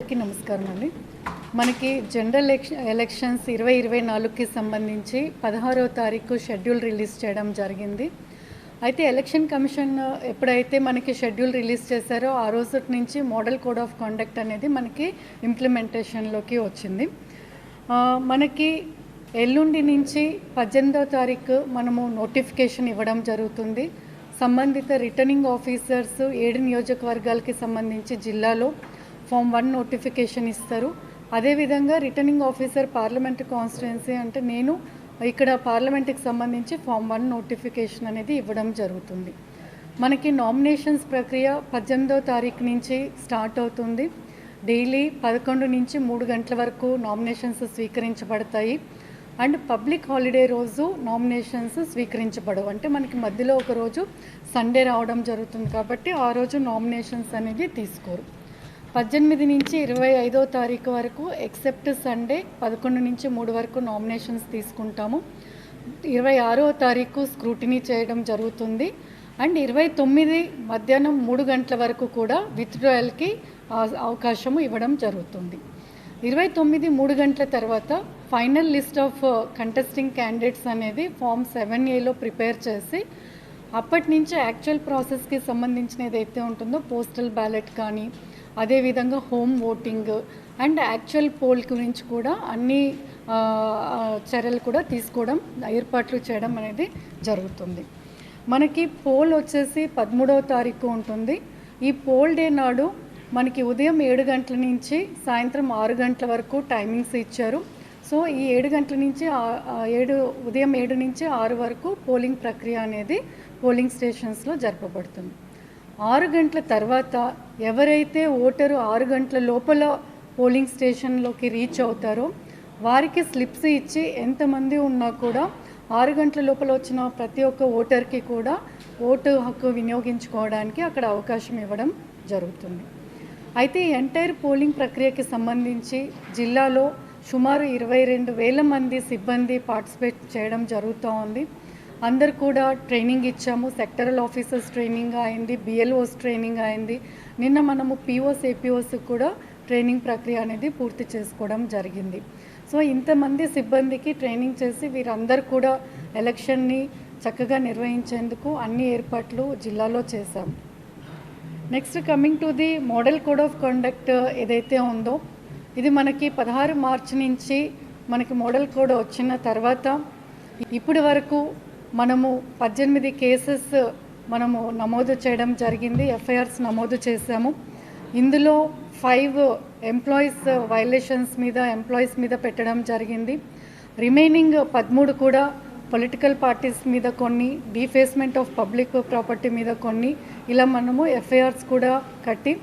అందరికీ నమస్కారం అండి. మనకి జనరల్ ఎలక్షన్స్ ఇరవై ఇరవై నాలుగుకి సంబంధించి పదహారవ తారీఖు షెడ్యూల్ రిలీజ్ చేయడం జరిగింది. అయితే ఎలక్షన్ కమిషన్ ఎప్పుడైతే మనకి షెడ్యూల్ రిలీజ్ చేశారో ఆ రోజు నుంచి మోడల్ కోడ్ ఆఫ్ కాండక్ట్ అనేది మనకి ఇంప్లిమెంటేషన్లోకి వచ్చింది. మనకి ఎల్లుండి నుంచి పద్దెనిమిదవ తారీఖు మనము నోటిఫికేషన్ ఇవ్వడం జరుగుతుంది. సంబంధిత రిటర్నింగ్ ఆఫీసర్స్ ఏడు నియోజకవర్గాలకి సంబంధించి జిల్లాలో ఫామ్ వన్ నోటిఫికేషన్ ఇస్తారు. అదేవిధంగా రిటర్నింగ్ ఆఫీసర్ పార్లమెంట్ కాన్స్టిట్యున్సీ అంటే నేను ఇక్కడ పార్లమెంట్కి సంబంధించి ఫామ్ వన్ నోటిఫికేషన్ అనేది ఇవ్వడం జరుగుతుంది. మనకి నామినేషన్స్ ప్రక్రియ పద్దెనిమిదో తారీఖు నుంచి స్టార్ట్ అవుతుంది. డైలీ పదకొండు నుంచి మూడు గంటల వరకు నామినేషన్స్ స్వీకరించబడతాయి. అండ్ పబ్లిక్ హాలిడే రోజు నామినేషన్స్ స్వీకరించబడవు. అంటే మనకి మధ్యలో ఒక రోజు సండే రావడం జరుగుతుంది కాబట్టి ఆ రోజు నామినేషన్స్ అనేది తీసుకోరు. పద్దెనిమిది నుంచి ఇరవై ఐదో తారీఖు వరకు ఎక్సెప్ట్ సండే పదకొండు నుంచి మూడు వరకు నామినేషన్స్ తీసుకుంటాము. ఇరవై ఆరో తారీఖు స్క్రూటినీ చేయడం జరుగుతుంది. అండ్ ఇరవై తొమ్మిది మధ్యాహ్నం మూడు గంటల వరకు కూడా విత్డ్రాయల్కి అవకాశము ఇవ్వడం జరుగుతుంది. ఇరవై తొమ్మిది మూడు గంటల తర్వాత final list of contesting candidates అనేది ఫామ్ సెవెన్ ఏలో ప్రిపేర్ చేసి అప్పటి నుంచి యాక్చువల్ ప్రాసెస్కి సంబంధించిన ఏదైతే ఉంటుందో పోస్టల్ బ్యాలెట్ కానీ అదేవిధంగా home voting and actual poll గురించి కూడా అన్ని చర్యలు కూడా తీసుకోవడం ఏర్పాట్లు చేయడం అనేది జరుగుతుంది. మనకి పోల్ వచ్చేసి పదమూడవ తారీఖు ఉంటుంది. ఈ పోల్ డే నాడు మనకి ఉదయం ఏడు గంటల నుంచి సాయంత్రం ఆరు గంటల వరకు టైమింగ్స్ ఇచ్చారు. సో ఈ ఏడు గంటల నుంచి ఏడు ఉదయం ఏడు నుంచి ఆరు వరకు పోలింగ్ ప్రక్రియ అనేది పోలింగ్ స్టేషన్స్లో జరపబడుతుంది. ఆరు గంటల తర్వాత ఎవరైతే ఓటరు ఆరు గంటల లోపల పోలింగ్ స్టేషన్లోకి రీచ్ అవుతారో వారికి స్లిప్స్ ఇచ్చి ఎంతమంది ఉన్నా కూడా ఆరు గంటల లోపల వచ్చిన ప్రతి ఒక్క ఓటర్కి కూడా ఓటు హక్కు వినియోగించుకోవడానికి అక్కడ అవకాశం ఇవ్వడం జరుగుతుంది. అయితే ఎంటైర్ పోలింగ్ ప్రక్రియకి సంబంధించి జిల్లాలో సుమారు ఇరవై రెండు వేల మంది సిబ్బంది పార్టిసిపేట్ చేయడం జరుగుతూ ఉంది అందరు కూడా ట్రైనింగ్ ఇచ్చాము. సెక్టరల్ ఆఫీసర్స్ ట్రైనింగ్ అయింది బిఎల్ఓస్ ట్రైనింగ్ అయింది. నిన్న మనము పిఓస్ ఏపీఓస్ కూడా ట్రైనింగ్ ప్రక్రియ అనేది పూర్తి చేసుకోవడం జరిగింది. సో ఇంతమంది సిబ్బందికి ట్రైనింగ్ చేసి వీరందరూ కూడా ఎలక్షన్ని చక్కగా నిర్వహించేందుకు అన్ని ఏర్పాట్లు జిల్లాలో చేశాం. Next coming to the model code of conduct ఏదైతే ఉందో ఇది మనకి పదహారు మార్చి నుంచి మనకి మోడల్ కోడ్ వచ్చిన తర్వాత ఇప్పటి వరకు మనము పద్దెనిమిది కేసెస్ మనము నమోదు చేయడం జరిగింది ఎఫ్ఐఆర్స్ నమోదు చేశాము. ఇందులో ఫైవ్ ఎంప్లాయీస్ వైలేషన్స్ మీద ఎంప్లాయీస్ మీద పెట్టడం జరిగింది. రిమైనింగ్ పదమూడు కూడా పొలిటికల్ పార్టీస్ మీద కొన్ని డీఫేస్మెంట్ ఆఫ్ పబ్లిక్ ప్రాపర్టీ మీద కొన్ని. ఇలా మనము ఎఫ్ఐఆర్స్ కూడా కట్టి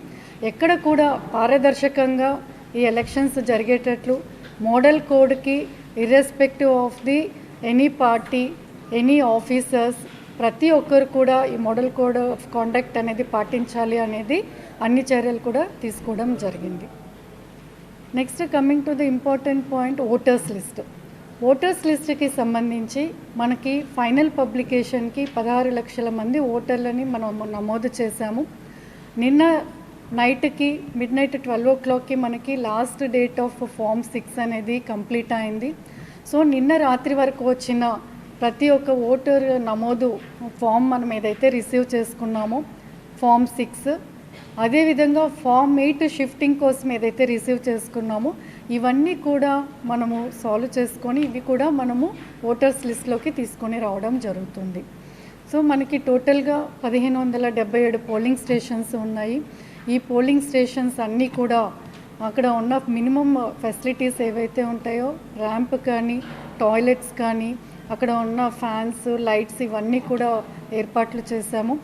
ఎక్కడ కూడా పారదర్శకంగా ఈ ఎలక్షన్స్ జరిగేటట్లు model కోడ్కి irrespective of the any party any officers ప్రతి ఒక్కరు కూడా ఈ మోడల్ కోడ్ ఆఫ్ కాండక్ట్ అనేది పాటించాలి అనేది అన్ని చర్యలు కూడా తీసుకోవడం జరిగింది. Next coming to the important point voters list. Voters లిస్ట్కి సంబంధించి మనకి ఫైనల్ పబ్లికేషన్కి పదహారు లక్షల మంది ఓటర్లని మనం నమోదు చేశాము. నిన్న నైట్కి మిడ్ నైట్ ట్వెల్వ్ ఓ క్లాక్కి మనకి last date of form six అనేది కంప్లీట్ అయింది. సో నిన్న రాత్రి వరకు వచ్చిన ప్రతి ఒక్క ఓటర్ నమోదు ఫామ్ మనం ఏదైతే రిసీవ్ చేసుకున్నామో ఫామ్ సిక్స్. అదేవిధంగా ఫామ్ ఎయిట్ షిఫ్టింగ్ కోసం ఏదైతే రిసీవ్ చేసుకున్నామో ఇవన్నీ కూడా మనము సాల్వ్ చేసుకొని ఇవి కూడా మనము ఓటర్స్ లిస్ట్లోకి తీసుకొని రావడం జరుగుతుంది. సో మనకి టోటల్గా పదిహేను వందల డెబ్బై ఏడు పోలింగ్ స్టేషన్స్ ఉన్నాయి. ఈ పోలింగ్ స్టేషన్స్ అన్నీ కూడా అక్కడ ఉన్న మినిమం ఫెసిలిటీస్ ఏవైతే ఉంటాయో ర్యాంప్ కానీ టాయిలెట్స్ కానీ అక్కడ ఉన్న ఫ్యాన్స్ లైట్స్ ఇవన్నీ కూడా ఏర్పాట్లు చేశాము.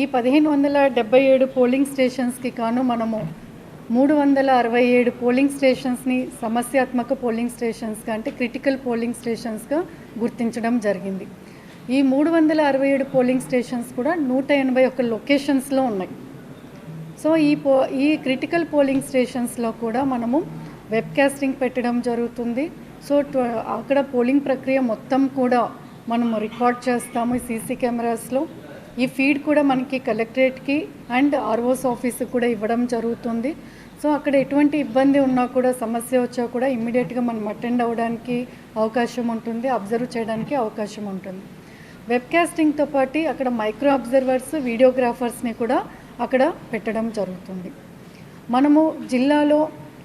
ఈ పదిహేను వందల డెబ్బై ఏడు పోలింగ్ స్టేషన్స్కి కాను మనము మూడు వందల అరవై ఏడు పోలింగ్ స్టేషన్స్ని సమస్యాత్మక పోలింగ్ స్టేషన్స్గా అంటే క్రిటికల్ పోలింగ్ స్టేషన్స్గా గుర్తించడం జరిగింది. ఈ మూడు వందల అరవై ఏడు పోలింగ్ స్టేషన్స్ కూడా నూట ఎనభై ఒక్క లొకేషన్స్లో ఉన్నాయి. సో ఈ పో ఈ క్రిటికల్ పోలింగ్ స్టేషన్స్లో కూడా మనము వెబ్కాస్టింగ్ పెట్టడం జరుగుతుంది. సో అక్కడ పోలింగ్ ప్రక్రియ మొత్తం కూడా మనము రికార్డ్ చేస్తాము ఈ సీసీ కెమెరాస్లో. ఈ ఫీడ్ కూడా మనకి కలెక్టరేట్కి అండ్ ఆర్ఓస్ ఆఫీస్కి కూడా ఇవ్వడం జరుగుతుంది. సో అక్కడ ఎటువంటి ఇబ్బంది ఉన్నా కూడా సమస్య వచ్చా కూడా ఇమ్మీడియట్గా మనం అటెండ్ అవ్వడానికి అవకాశం ఉంటుంది అబ్జర్వ్ చేయడానికి అవకాశం ఉంటుంది. వెబ్కాస్టింగ్తో పాటు అక్కడ మైక్రో అబ్జర్వర్స్ వీడియోగ్రాఫర్స్ని కూడా అక్కడ పెట్టడం జరుగుతుంది. మనము జిల్లాలో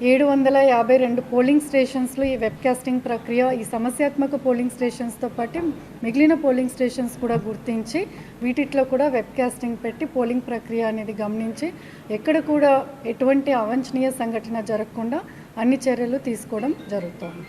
ఏడు వందల యాభై రెండు పోలింగ్ స్టేషన్స్లో ఈ వెబ్కాస్టింగ్ ప్రక్రియ ఈ సమస్యాత్మక పోలింగ్ స్టేషన్స్తో పాటు మిగిలిన పోలింగ్ స్టేషన్స్ కూడా గుర్తించి వీటిట్లో కూడా వెబ్కాస్టింగ్ పెట్టి పోలింగ్ ప్రక్రియ అనేది గమనించి ఎక్కడ కూడా ఎటువంటి అవాంఛనీయ సంఘటన జరగకుండా అన్ని చర్యలు తీసుకోవడం జరుగుతుంది.